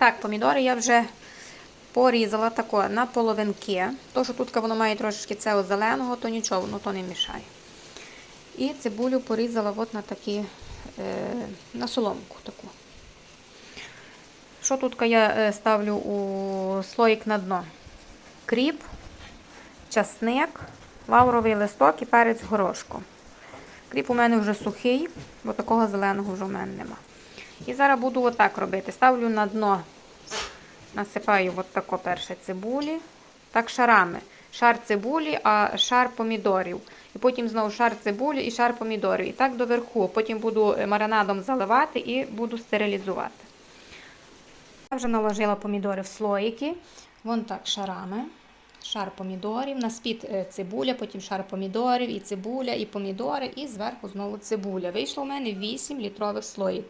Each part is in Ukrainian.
Так, помідори я вже порізала тако на половинки. То, що тут воно має трошечки цього зеленого, то нічого, воно то не мішає. І цибулю порізала от на такі, е, на соломку таку. Що тут я е, ставлю у слоїк на дно? Кріп, часник, лавровий листок і перець горошком. Кріп у мене вже сухий, бо такого зеленого вже в мене нема. І зараз буду отак робити. Ставлю на дно, насипаю от перше цибулі, так шарами. Шар цибулі, а шар помідорів. І потім знову шар цибулі і шар помідорів. І так доверху. Потім буду е, маринадом заливати і буду стерилізувати. Я вже наложила помідори в слоїки. Вон так шарами. Шар помідорів, на спід е, цибуля, потім шар помідорів, і цибуля, і помідори, і зверху знову цибуля. Вийшло у мене 8 літрових слоїв.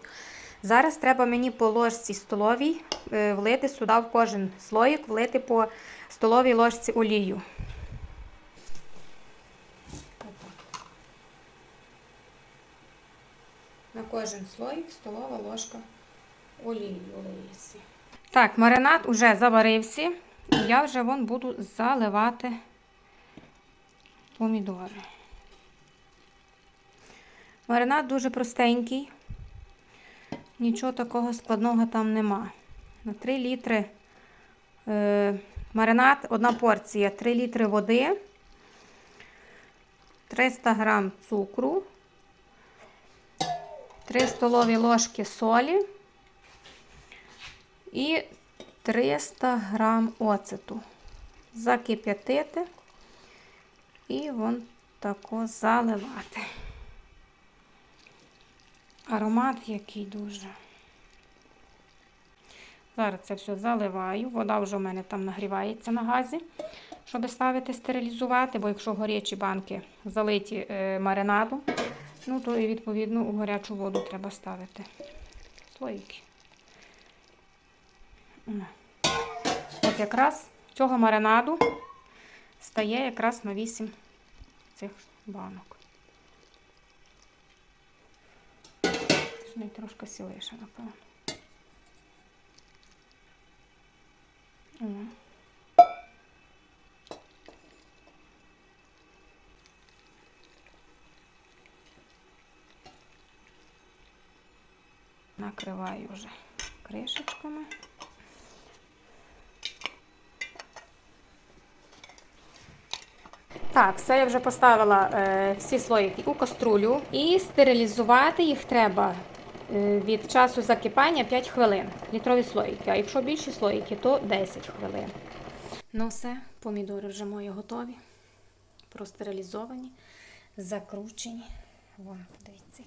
Зараз треба мені по ложці столовій е, влити сюди в кожен слоїк, влити по столовій ложці олію. На кожен слоїк столова ложка олії олиється. Так, маринад уже заварився. І я вже вон буду заливати помідори. Маринад дуже простенький. Нічого такого складного там нема. На 3 літри е, маринад, одна порція, 3 літри води, 300 грам цукру, 3 столові ложки солі і 300 грам оцету. Закип'ятити і вон тако заливати. Аромат який дуже. Зараз це все заливаю. Вода вже в мене там нагрівається на газі, щоб ставити стерилізувати, бо якщо горячі банки залиті е, маринадом, ну то і відповідно у гарячу воду треба ставити слоїки. От якраз цього маринаду стає якраз на 8 цих банок. Ще навіть трошки сіліше, напевно. О. Накриваю вже кришечками. Так, все я вже поставила е, всі слоїки у каструлю і стерилізувати їх треба від часу закипання 5 хвилин. Літрові слоїки. А якщо більші слоїки, то 10 хвилин. Ну все, помідори вже мої готові. Простерилізовані, закручені. Вон, дивіться.